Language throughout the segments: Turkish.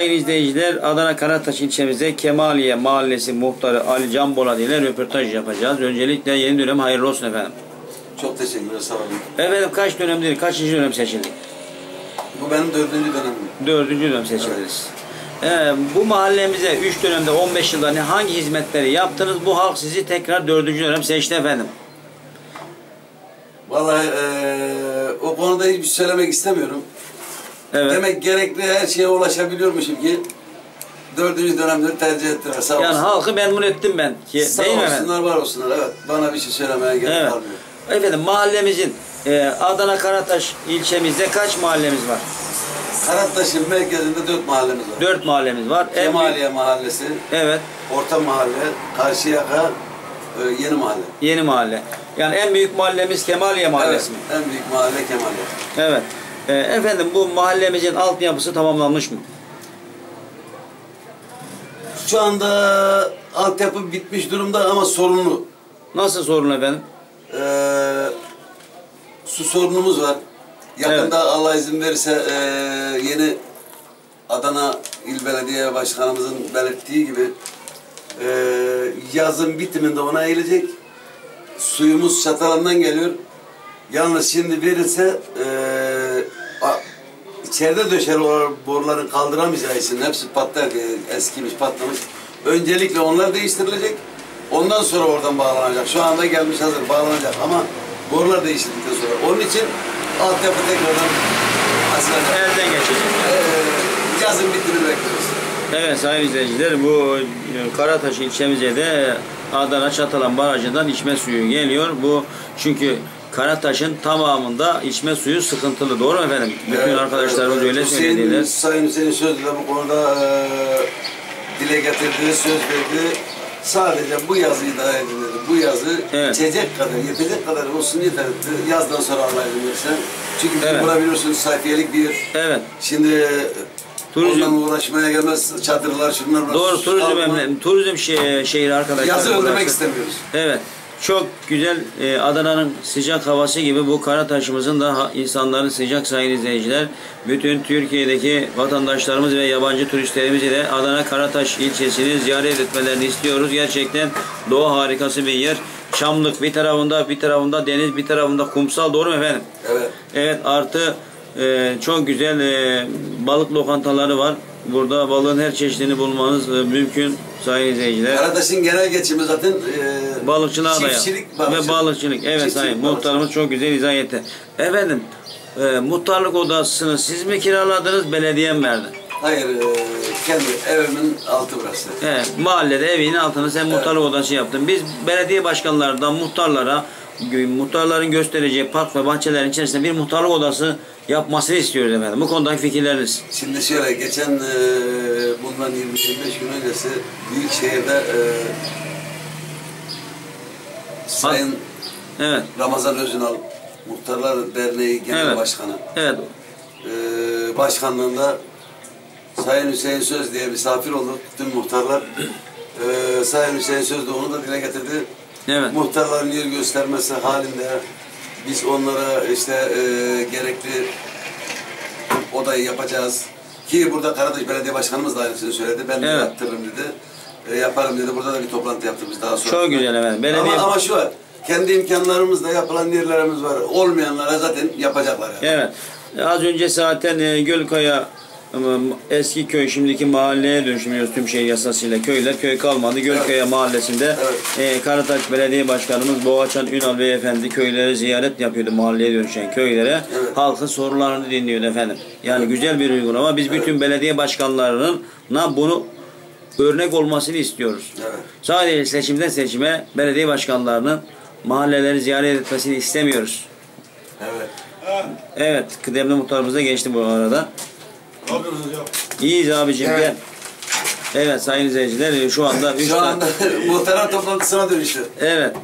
Sayın izleyiciler Adana Karataş ilçemizde Kemaliye Mahallesi muhtarı Ali Can Bolat ile röportaj yapacağız. Öncelikle yeni dönem hayırlı olsun efendim. Çok teşekkürler sağ olun. Efendim kaç dönemdir, kaçıncı dönem seçildik? Bu benim dördüncü dönemim. Dördüncü dönem seçildiniz. Ee, bu mahallemize 3 dönemde 15 yılda ne hangi hizmetleri yaptınız? Bu halk sizi tekrar dördüncü dönem seçti efendim. Vallahi eee, o konuda hiçbir şey söylemek istemiyorum. Evet. Demek gerekli her şeye ulaşabiliyormuşum ki dördüncü dönemleri tercih ettiler sağ Yani olsun. halkı memnun ettim ben. Ki, sağ değil mi olsunlar var olsunlar evet. Bana bir şey söylemeye gerek Evet. kalmıyor. Efendim mahallemizin e, Adana Karataş ilçemizde kaç mahallemiz var? Karataş'ın merkezinde dört mahallemiz var. Dört mahallemiz var. En Kemaliye Mahallesi, Evet. Orta Mahalle, Karşıyaka, e, Yeni Mahalle. Yeni mahalle. Yani en büyük mahallemiz Kemaliye Mahallesi mi? Evet, en büyük mahalle Kemaliye. Evet. Ee, efendim bu mahallemizin altyapısı tamamlanmış mı? Şu anda altyapı bitmiş durumda ama sorunlu. Nasıl sorun efendim? Ee, su sorunumuz var. Yakında Evet. Allah izin verirse ee, yeni Adana İl Belediye Başkanımızın belirttiği gibi ee, yazın bitiminde ona eğilecek. Suyumuz çatalandan geliyor. Yalnız şimdi verirse a- içeride döşeli olan boruların kaldıramayacağı için hepsi patlar diye eskimiş patlamış. Öncelikle onlar değiştirilecek. Ondan sonra oradan bağlanacak. Şu anda gelmiş hazır bağlanacak ama borular değiştirdikten sonra. Onun için altyapı tekrardan açılacak. Elden geçecek. Ee, yazın bitimini bekliyoruz. Evet sayın izleyiciler bu e, Karataş ilçemize de Adana Çatalan Barajı'ndan içme suyu geliyor. Bu çünkü Karataş'ın tamamında içme suyu sıkıntılı. Doğru mu efendim? Bütün Evet, arkadaşlarımız evet, öyle Hüseyin, söylediler. Sayın Hüseyin Sözlü de bu konuda e, dile getirdi, söz verdi. Sadece bu yazı idare edin dedi. Bu yazı Evet. içecek kadar, yetecek kadar olsun yeter. Yazdan sonra verirse. Çünkü Evet. bura biliyorsunuz sayfiyelik bir. Evet. Şimdi Turizm- ondan uğraşmaya gelmez çadırlar şunlar bunlar. Doğru turizm emni- turizm şe- şehri arkadaşlar. Yazı öldürmek istemiyoruz. Evet. Çok güzel e, Adana'nın sıcak havası gibi bu Karataş'ımızın da ha- insanların sıcak sayın izleyiciler. Bütün Türkiye'deki vatandaşlarımız ve yabancı turistlerimizi de Adana Karataş ilçesini ziyaret etmelerini istiyoruz. Gerçekten doğa harikası bir yer. Çamlık bir tarafında bir tarafında deniz bir tarafında kumsal doğru mu efendim? Evet. Evet artı e, çok güzel e, balık lokantaları var. Burada balığın her çeşidini bulmanız e, mümkün sayın izleyiciler. Karataş'ın genel geçimi zaten e, Balıkçılığa çiftçilik, Ve balıkçılık. Evet Çiftçilik, sayın balıkçılık. muhtarımız çok güzel izah etti. Efendim e, muhtarlık odasını siz mi kiraladınız belediye mi verdi? Hayır, e, kendi evimin altı burası. Evet, mahallede evinin altını sen muhtarlık odası yaptın. Biz belediye başkanlarından muhtarlara gö- muhtarların göstereceği park ve bahçelerin içerisinde bir muhtarlık odası yapmasını istiyoruz efendim. Bu konudaki fikirleriniz. Şimdi şöyle, geçen e, bundan 20-25 gün öncesi Büyükşehir'de e, Sayın Evet. Ramazan Özünal Muhtarlar Derneği Genel Evet. Başkanı Evet. e, başkanlığında Sayın Hüseyin Söz diye misafir olduk tüm muhtarlar. E, Sayın Hüseyin Söz de onu da dile getirdi. Evet. Muhtarların yer göstermesi halinde biz onlara işte e, gerekli odayı yapacağız. Ki burada Karataş Belediye Başkanımız da aynısını söyledi. Ben de Evet. yaptırırım dedi. E, yaparım dedi. Burada da bir toplantı yaptık biz daha sonra. Çok güzel efendim. Belediye Ama, ama şu var. Kendi imkanlarımızla yapılan yerlerimiz var. Olmayanlara zaten yapacaklar yani. Evet. Az önce zaten e, Gölkaya eski köy şimdiki mahalleye dönüşmüyoruz tüm şey yasasıyla köyler köy kalmadı. Gölkaya mahallesinde e, Karataş Belediye Başkanımız Boğaçan Ünal Beyefendi köyleri ziyaret yapıyordu mahalleye dönüşen köylere. Evet. Halkın sorunlarını dinliyordu efendim. Yani güzel bir uygulama. Biz bütün belediye başkanlarının na bunu örnek olmasını istiyoruz. Evet. Sadece seçimden seçime belediye başkanlarının mahalleleri ziyaret etmesini istemiyoruz. Evet. Evet, kıdemli muhtarımız da geçti bu arada. İyiyiz abicim Evet. gel. Evet sayın izleyiciler şu anda 3 Şu anda muhterem toplantısına dönüştü. Evet.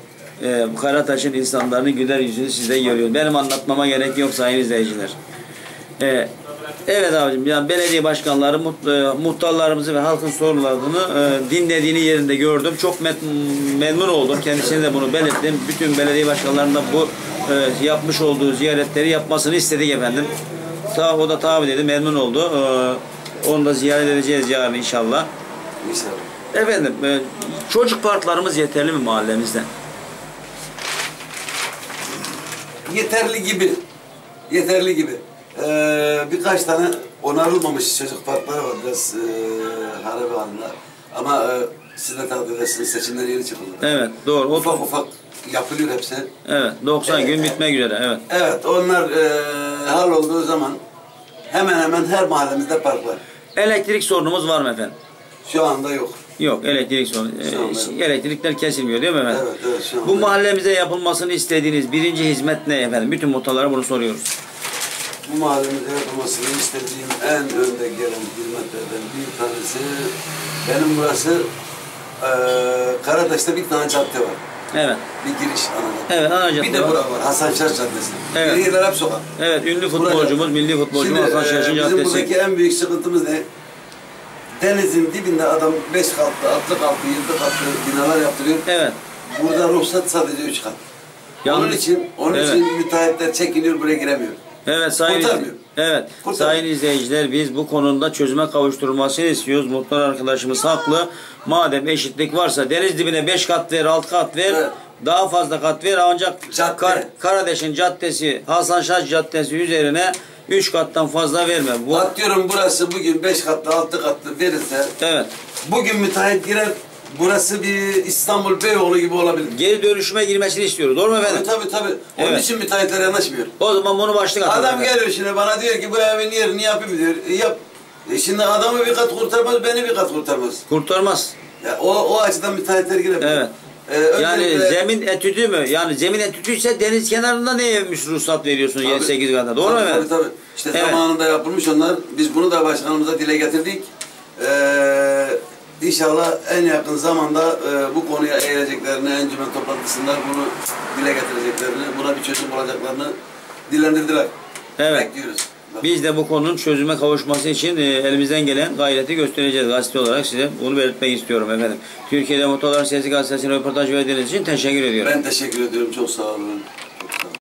E, bu Karataş'ın insanların güler yüzünü siz de görüyorsunuz. Benim anlatmama gerek yok sayın izleyiciler. E, evet abicim yani belediye başkanları e, muhtarlarımızı ve halkın sorunlarını e, dinlediğini yerinde gördüm. Çok memnun oldum. Kendisine de bunu belirttim. Bütün belediye başkanlarının da bu e, yapmış olduğu ziyaretleri yapmasını istedik efendim. Ta, o da tabi dedi memnun oldu. E, Onu da ziyaret edeceğiz yarın inşallah. İnşallah. Efendim e, çocuk parklarımız yeterli mi mahallemizde? Yeterli gibi. Yeterli gibi. Ee, birkaç tane onarılmamış çocuk parkları var. Biraz e, harabe halinde. Ama e, siz de takdir edersiniz seçimler yeni çıkıldı. Evet doğru. Ufak ufak yapılıyor hepsi. evet 90 gün Evet. bitmek üzere evet. Evet onlar e, hal olduğu zaman hemen hemen her mahallemizde park var. Elektrik sorunumuz var mı efendim? Şu anda yok. Yok elektrik sorunu. E, elektrikler kesilmiyor değil mi efendim? Evet, evet, şu anda Bu mahallemize yapılmasını istediğiniz birinci hizmet ne efendim? Bütün muhtarlara bunu soruyoruz. Bu mahallemizde yapılmasını istediğim en önde gelen hizmetlerden bir tanesi benim burası e, Karataş'ta bir tane cadde var. Evet. Bir giriş ana. Evet ana cadde Bir de bura var. Hasan Şaş Caddesi. Evet. Diğerler hep sokak. Evet ünlü futbolcumuz, milli futbolcumuz Şimdi, Hasan Şaş'ın e, Bizim caddesi. buradaki en büyük sıkıntımız ne? Denizin dibinde adam beş katlı, altı katlı, yedi katlı binalar yaptırıyor. Evet. Burada ruhsat sadece üç kat. Yalnız- onun için, onun Evet. için müteahhitler çekiliyor, buraya giremiyor. Evet sayın Kurtarmıyor. Evet Kurtarmıyor. sayın izleyiciler biz bu konuda çözüme kavuşturulmasını istiyoruz. Muhtar arkadaşımız haklı. Madem eşitlik varsa deniz dibine 5 kat ver, 6 kat ver. Evet. Daha fazla kat ver ancak Cadde. Kar- Karadeş'in caddesi, Hasan Şaş caddesi üzerine 3 kattan fazla verme. Bu Atıyorum burası bugün beş katlı, altı katlı verirse, Evet. bugün müteahhit girer, burası bir İstanbul Beyoğlu gibi olabilir. Geri dönüşüme girmesini istiyoruz. Doğru mu efendim? Tabii tabii tabii. Onun Evet. için müteahhitler yanaşmıyor. O zaman bunu başlık atalım. Adam efendim. geliyor şimdi bana diyor ki bu evin yerini yapayım diyor. E, yap. E şimdi adamı bir kat kurtarmaz, beni bir kat kurtarmaz. Kurtarmaz. Ya o, o açıdan müteahhitler giremiyor. Evet. Ee, Yani öncelikle- zemin etüdü mü? Yani zemin etüdü ise deniz kenarında neye müş ruhsat veriyorsunuz Tabii. 7-8 katına? Doğru mu Tabii, efendim? Tabii tabii. İşte Evet. zamanında yapılmış onlar. Biz bunu da başkanımıza dile getirdik. Ee, inşallah en yakın zamanda e, bu konuya eğileceklerini, encümen toplantısında bunu dile getireceklerini, buna bir çözüm bulacaklarını dilendirdiler. Evet. Bekliyoruz. Biz de bu konunun çözüme kavuşması için e, elimizden gelen gayreti göstereceğiz gazete olarak size bunu belirtmek istiyorum efendim. Türkiye'de Motorlar Sesi Gazetesi'ne röportaj verdiğiniz için teşekkür ediyorum. Ben teşekkür ediyorum. Çok sağ olun.